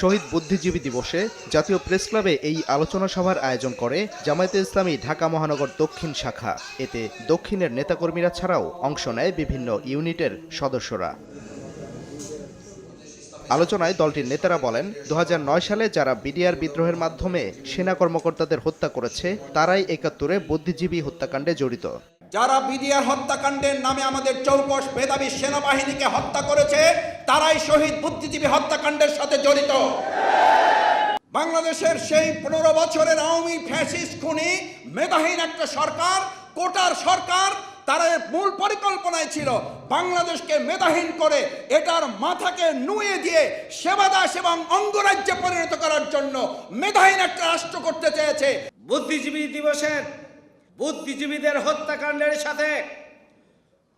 শহীদ বুদ্ধিজীবী দিবসে জাতীয় প্রেস ক্লাবে এই আলোচনা সভার আয়োজন করে জামায়াতে ইসলামী ঢাকা মহানগর দক্ষিণ শাখা। এতে দক্ষিণের নেতাকর্মীরা ছাড়াও অংশ নেয় বিভিন্ন ইউনিটের সদস্যরা। আলোচনায় দলটির নেতারা বলেন দু হাজার নয় সালে যারা বিডিআর বিদ্রোহের মাধ্যমে সেনা কর্মকর্তাদের হত্যা করেছে, তারাই একাত্তরে বুদ্ধিজীবী হত্যাকাণ্ডে জড়িত। যারা বিডিআর হত্যাকাণ্ডের নামে আমাদের চৌকস মেধাবী সেনাবাহিনীকে হত্যা করেছে তারাই শহীদ বুদ্ধিজীবী হত্যাকাণ্ডের সাথে জড়িত। বাংলাদেশের সেই পনেরো বছরের আওয়ামী ফ্যাসিস খুনি, মেধাহীন একটা সরকার, কোটার সরকার তার মূল পরিকল্পনায় ছিল বাংলাদেশকে মেধাহীন করে এটার মাথাকে নুয়ে দিয়ে সেবাদাস এবং অঙ্গরাজ্যে পরিণত করার জন্য মেধাহীন একটা রাষ্ট্র করতে চেয়েছে। বুদ্ধিজীবী দিবসের, বুদ্ধিজীবীদের হত্যাকাণ্ডের সাথে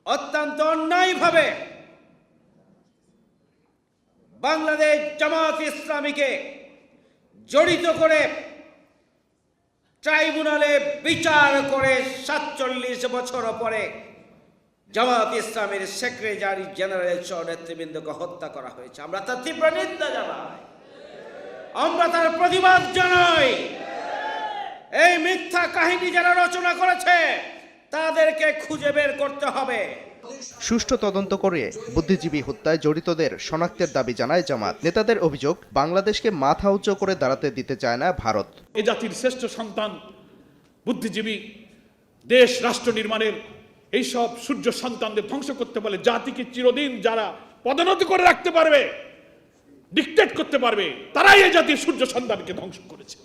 অত্যন্ত অন্যায়ভাবে বাংলাদেশ জামাত ইসলামীকে জড়িত করে ট্রাইব্যুনালে বিচার করে সাতচল্লিশ বছর পরে জামাত ইসলামের সেক্রেটারি জেনারেল সহ নেতৃবৃন্দকে হত্যা করা হয়েছে। আমরা তার তীব্র নিন্দা জানাই। আমরা তার প্রতিবাদ জানাই। এই মিথ্যা কাহিনী যারা রচনা করেছে, তাদেরকে খুঁজে বের করতে হবে। সুষ্ঠু তদন্ত করে বুদ্ধিজীবী হত্যায় জড়িতদের শনাক্তের দাবি জানায় জামাত। নেতাদের অভিযোগ, বাংলাদেশকে মাথা উঁচু করে দাঁড়াতে দিতে চায় না ভারত। এ জাতির শ্রেষ্ঠ সন্তান, বুদ্ধিজীবী, দেশ, রাষ্ট্র নির্মাণের এইসব সূর্য সন্তানদের ধ্বংস করতে পারলে জাতিকে চিরদিন যারা পদোন্নতি করে রাখতে পারবে ডিকটেট করতে পারবে, তারাই এই জাতির সূর্য সন্তানকে ধ্বংস করেছে।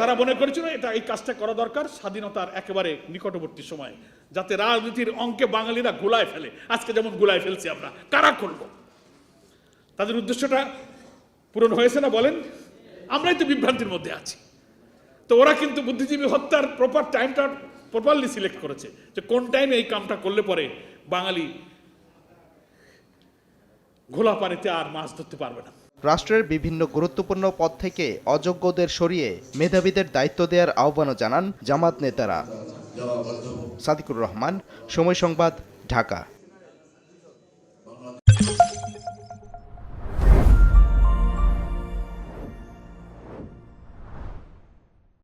তারা মনে করেছিল এটা এই কাজটা করা দরকার স্বাধীনতার একেবারে নিকটবর্তী সময়, যাতে রাজনীতির অঙ্কে বাঙালিরা গোলায় ফেলে। আজকে যেমন গোলায় ফেলছি আমরা, কারা করব? তাদের উদ্দেশ্যটা পূরণ হয়েছে না বলেন? আমরাই তো বিভ্রান্তির মধ্যে আছি। তো ওরা কিন্তু বুদ্ধিজীবী হত্যার প্রপার টাইমটা প্রপারলি সিলেক্ট করেছে, যে কোন টাইমে এই কামটা করলে পরে বাঙালি ঘোলা পানিতে আর মাছ ধরতে পারবে না। রাষ্ট্রের বিভিন্ন গুরুত্বপূর্ণ পদ থেকে অযোগ্যদের সরিয়ে মেধাবীদের দায়িত্ব দেওয়ার আহ্বানও জানান জামাত নেতারা। সাদিকুর রহমান, সময় সংবাদ, ঢাকা।